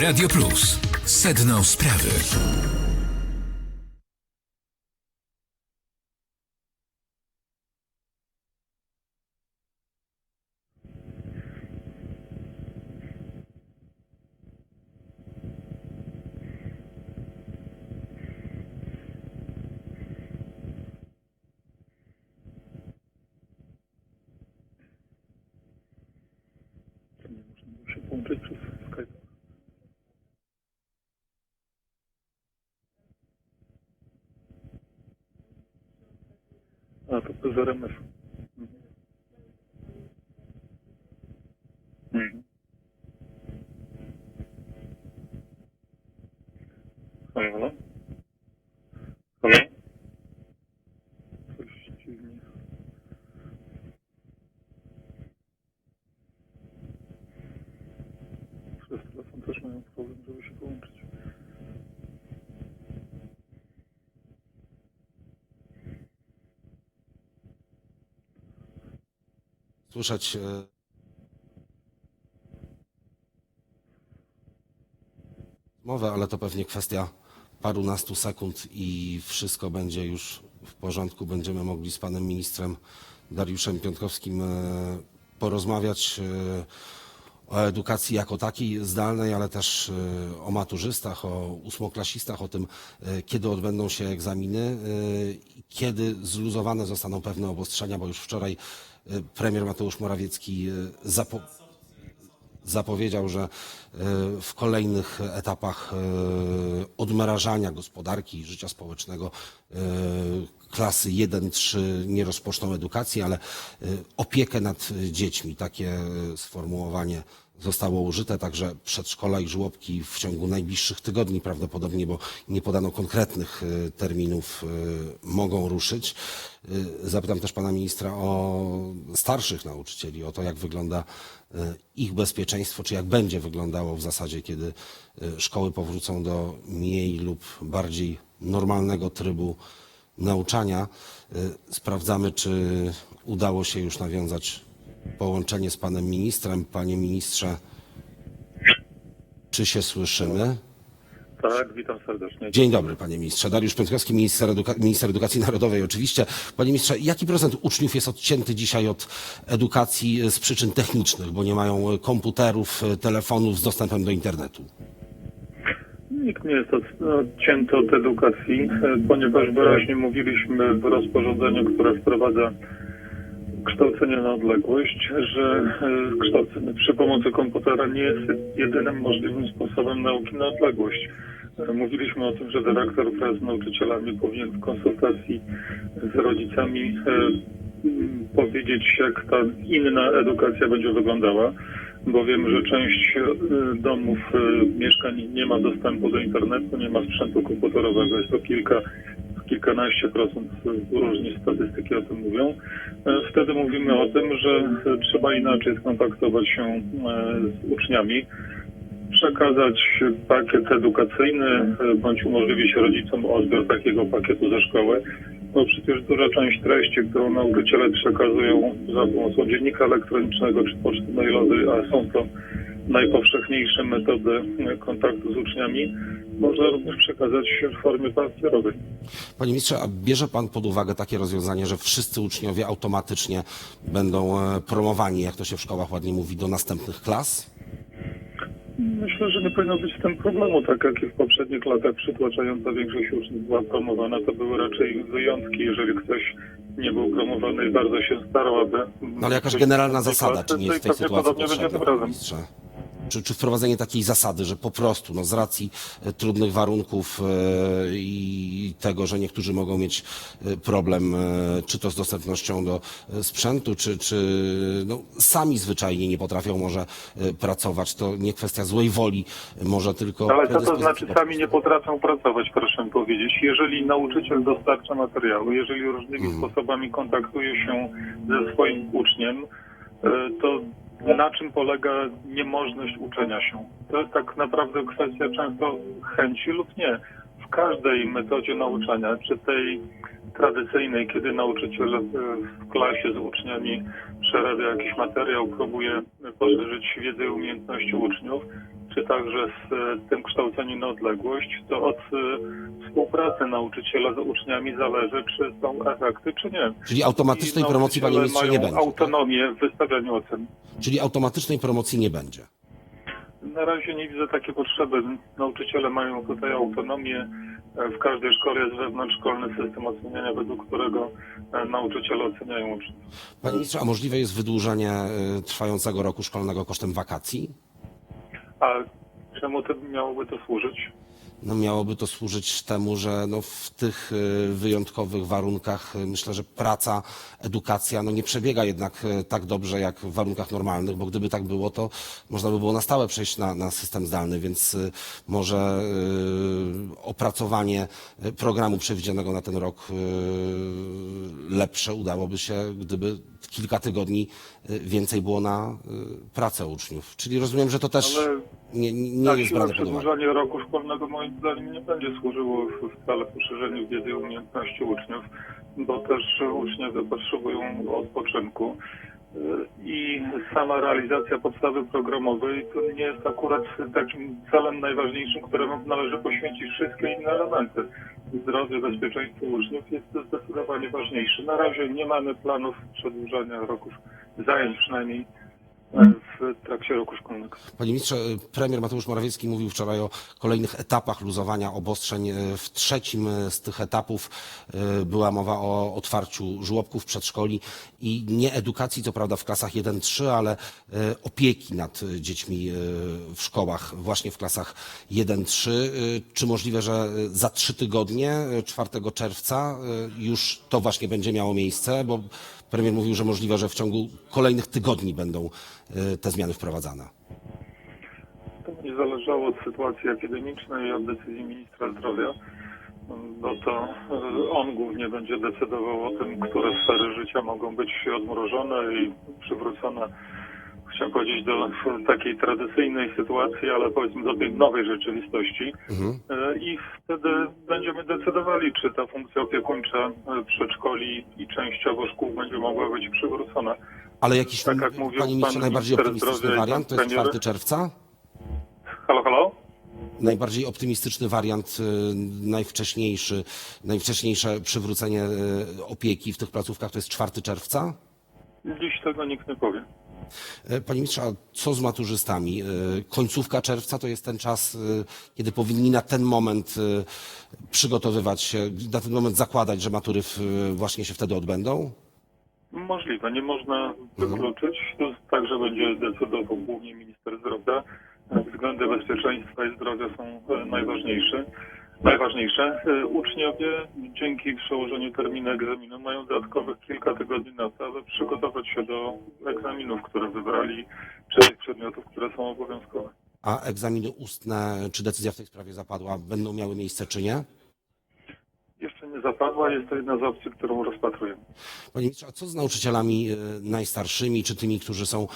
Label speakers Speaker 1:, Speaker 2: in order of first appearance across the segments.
Speaker 1: Radio Plus. Sedno sprawy.
Speaker 2: Się połączyć Skype. A, to bez RMF. Mhm. Mhm. Halo, halo? Halo? Coś dziwnie. Przez telefon też mają problem, żeby się połączyć.
Speaker 3: Słyszeć e, mowę, ale to pewnie kwestia parunastu sekund i wszystko będzie już w porządku. Będziemy mogli z panem ministrem Dariuszem Piątkowskim e, porozmawiać e, o edukacji jako takiej zdalnej, ale też o maturzystach, o ósmoklasistach, o tym, kiedy odbędą się egzaminy, kiedy zluzowane zostaną pewne obostrzenia, bo już wczoraj premier Mateusz Morawiecki e, zapo zapowiedział, że e, w kolejnych etapach odmrażania gospodarki i życia społecznego klasy 1-3 nie rozpoczną edukacji, ale opiekę nad dziećmi. Takie sformułowanie zostało użyte, także przedszkola i żłobki w ciągu najbliższych tygodni prawdopodobnie, bo nie podano konkretnych e, terminów, e, mogą ruszyć. E, Zapytam też pana ministra o starszych nauczycieli, o to jak wygląda ich bezpieczeństwo, czy jak będzie wyglądało w zasadzie, kiedy szkoły powrócą do mniej lub bardziej normalnego trybu nauczania. Sprawdzamy, czy udało się już nawiązać połączenie z panem ministrem. Panie ministrze, czy się słyszymy?
Speaker 2: Tak, witam serdecznie.
Speaker 3: Dzień dobry, panie ministrze. Dariusz Piotrkowski, minister, eduka- minister edukacji narodowej oczywiście. Panie ministrze, jaki procent uczniów jest odcięty dzisiaj od edukacji z przyczyn technicznych, bo nie mają komputerów, telefonów z dostępem do internetu?
Speaker 2: Nikt nie jest od- odcięty od edukacji, e, ponieważ wyraźnie mówiliśmy w rozporządzeniu, które wprowadza kształcenie na odległość, że e, kształcenie przy pomocy komputera nie jest jedynym możliwym sposobem nauki na odległość. E, Mówiliśmy o tym, że dyrektor wraz z nauczycielami powinien w konsultacji z rodzicami e, m, powiedzieć, jak ta inna edukacja będzie wyglądała, bo wiem, że część domów, mieszkań nie ma dostępu do internetu, nie ma sprzętu komputerowego. Jest to kilka kilkanaście procent, różnie statystyki o tym mówią. E, Wtedy mówimy o tym, że trzeba inaczej skontaktować się e, z uczniami, przekazać pakiet edukacyjny, e, bądź umożliwić rodzicom odbiór takiego pakietu ze szkoły, bo przecież duża część treści, którą nauczyciele przekazują za pomocą dziennika elektronicznego czy poczty mailowej, a są to najpowszechniejsze metody kontaktu z uczniami, można również przekazać w formie papierowej.
Speaker 3: Panie ministrze, a bierze pan pod uwagę takie rozwiązanie, że wszyscy uczniowie automatycznie będą e, promowani, jak to się w szkołach ładnie mówi, do następnych klas?
Speaker 2: Myślę, że nie powinno być z tym problemu, tak jak i w poprzednich latach przytłaczająca większość uczniów była promowana. To były raczej wyjątki, jeżeli ktoś nie był promowany i bardzo się starał, aby...
Speaker 3: No ale jakaś generalna zasada, czy nie jest w tej sytuacji
Speaker 2: Prawdopodobnie będzie
Speaker 3: potrzebna, panie ministrze? Czy, czy wprowadzenie takiej zasady, że po prostu no, z racji e, trudnych warunków e, i tego, że niektórzy mogą mieć e, problem, czy to z dostępnością do sprzętu, czy, czy no, sami zwyczajnie nie potrafią może pracować, to nie kwestia złej woli, może tylko...
Speaker 2: Ale co to znaczy sami nie potrafią pracować, proszę powiedzieć. Jeżeli nauczyciel dostarcza materiału, jeżeli różnymi sposobami kontaktuje się ze swoim uczniem, to na czym polega niemożność uczenia się? To jest tak naprawdę kwestia często chęci lub nie. W każdej metodzie nauczania, czy tej tradycyjnej, kiedy nauczyciel e, w klasie z uczniami przerabia jakiś materiał, próbuje poszerzyć wiedzę i umiejętności uczniów, czy także z e, tym kształceniem na odległość, to od e, współpracy nauczyciela z uczniami zależy, czy są efekty, czy nie.
Speaker 3: Czyli automatycznej promocji, panie ministrze, nie będzie. tak?
Speaker 2: autonomię w wystawianiu ocen.
Speaker 3: Czyli automatycznej promocji nie będzie.
Speaker 2: Na razie nie widzę takiej potrzeby. Nauczyciele mają tutaj autonomię. E, W każdej szkole jest wewnątrzszkolny system oceniania, według którego nauczyciele oceniają uczniów.
Speaker 3: Panie ministrze, a możliwe jest wydłużenie trwającego roku szkolnego kosztem wakacji?
Speaker 2: A czemu to miałoby to służyć?
Speaker 3: No miałoby to służyć temu, że no w tych y, wyjątkowych warunkach y, myślę, że praca, edukacja no nie przebiega jednak y, tak dobrze jak w warunkach normalnych, bo gdyby tak było, to można by było na stałe przejść na, na system zdalny, więc może opracowanie programu przewidzianego na ten rok lepsze udałoby się, gdyby kilka tygodni więcej było na pracę uczniów. Czyli rozumiem, że to też
Speaker 2: Ale
Speaker 3: nie, nie
Speaker 2: Na
Speaker 3: jest brane pod uwagę.
Speaker 2: roku szkolnego moim zdaniem nie będzie służyło w- wcale poszerzeniu wiedzy i umiejętności uczniów, bo też uczniowie potrzebują odpoczynku. Y, I sama realizacja podstawy programowej to nie jest akurat takim celem najważniejszym, któremu należy poświęcić wszystkie inne elementy. Zdrowie, bezpieczeństwo uczniów jest zdecydowanie ważniejsze. Na razie nie mamy planów przedłużania roków zajęć, przynajmniej e, trakcie roku szkolnego.
Speaker 3: Panie ministrze, premier Mateusz Morawiecki mówił wczoraj o kolejnych etapach luzowania obostrzeń. W trzecim z tych etapów e, była mowa o otwarciu żłobków, przedszkoli i nie edukacji, co prawda w klasach 1-3, ale e, opieki nad dziećmi e, w szkołach, właśnie w klasach 1-3. E, Czy możliwe, że za trzy tygodnie, e, 4 czerwca, już to właśnie będzie miało miejsce? Bo premier mówił, że możliwe, że w ciągu kolejnych tygodni będą e, te zmiany wprowadzane.
Speaker 2: To będzie zależało od sytuacji epidemicznej i od decyzji ministra zdrowia, bo to e, on głównie będzie decydował o tym, które sfery życia mogą być odmrożone i przywrócone, chciałem powiedzieć, do takiej tradycyjnej sytuacji, ale powiedzmy do tej nowej rzeczywistości. E, I wtedy będziemy decydowali, czy ta funkcja opiekuńcza e, przedszkoli i częściowo szkół będzie mogła być przywrócona.
Speaker 3: Ale jakiś,
Speaker 2: Tak jak mówił
Speaker 3: panie ministrze,
Speaker 2: pan
Speaker 3: najbardziej optymistyczny wariant to jest
Speaker 2: premier.
Speaker 3: 4 czerwca?
Speaker 2: Halo, halo?
Speaker 3: Najbardziej optymistyczny wariant, y, najwcześniejszy, najwcześniejsze przywrócenie opieki w tych placówkach to jest 4 czerwca?
Speaker 2: Dziś tego nikt nie powie.
Speaker 3: E, Panie ministrze, a co z maturzystami? E, Końcówka czerwca to jest ten czas, e, kiedy powinni na ten moment przygotowywać się, na ten moment zakładać, że matury właśnie się wtedy odbędą?
Speaker 2: Możliwe, nie można wykluczyć. To także będzie decydował głównie minister zdrowia. Względy bezpieczeństwa i zdrowia są najważniejsze. Najważniejsze. E, Uczniowie dzięki przełożeniu terminu egzaminu mają dodatkowych kilka tygodni na to, aby przygotować się do egzaminów, które wybrali, czy tych przedmiotów, które są obowiązkowe.
Speaker 3: A egzaminy ustne, czy decyzja w tej sprawie zapadła, będą miały miejsce, czy nie?
Speaker 2: Jeszcze nie zapadła, jest to jedna z opcji, którą rozpatrujemy.
Speaker 3: Panie ministrze, a co z nauczycielami e, najstarszymi, czy tymi, którzy są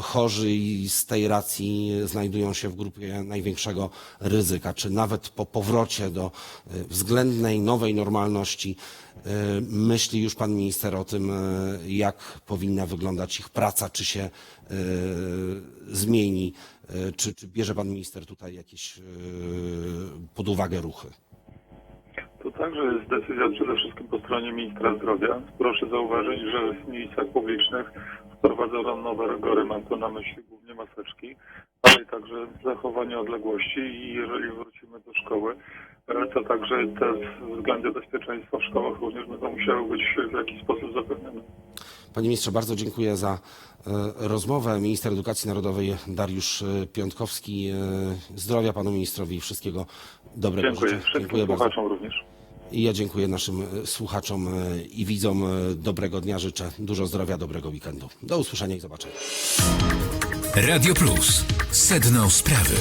Speaker 3: chorzy i z tej racji znajdują się w grupie największego ryzyka? Czy nawet po powrocie do e, względnej, nowej normalności e, myśli już pan minister o tym, e, jak powinna wyglądać ich praca, czy się e, zmieni, e, czy, czy bierze pan minister tutaj jakieś e, pod uwagę ruchy?
Speaker 2: To także jest decyzja przede wszystkim po stronie ministra zdrowia. Proszę zauważyć, że w miejscach publicznych wprowadzono nowe rygory, mam tu na myśli głównie maseczki, ale także zachowanie odległości i jeżeli wrócimy do szkoły, e, to także te względy bezpieczeństwa w szkołach również będą musiały być w jakiś sposób zapewnione.
Speaker 3: Panie ministrze, bardzo dziękuję za e, rozmowę. Minister Edukacji Narodowej Dariusz e, Piątkowski. Zdrowia panu ministrowi i wszystkiego dobrego
Speaker 2: Dziękuję
Speaker 3: życzę. Dziękuję bardzo.
Speaker 2: również.
Speaker 3: I ja dziękuję naszym e, słuchaczom e, i widzom. e, Dobrego dnia życzę. Dużo zdrowia, dobrego weekendu. Do usłyszenia i zobaczenia.
Speaker 1: Radio Plus. Sedno sprawy.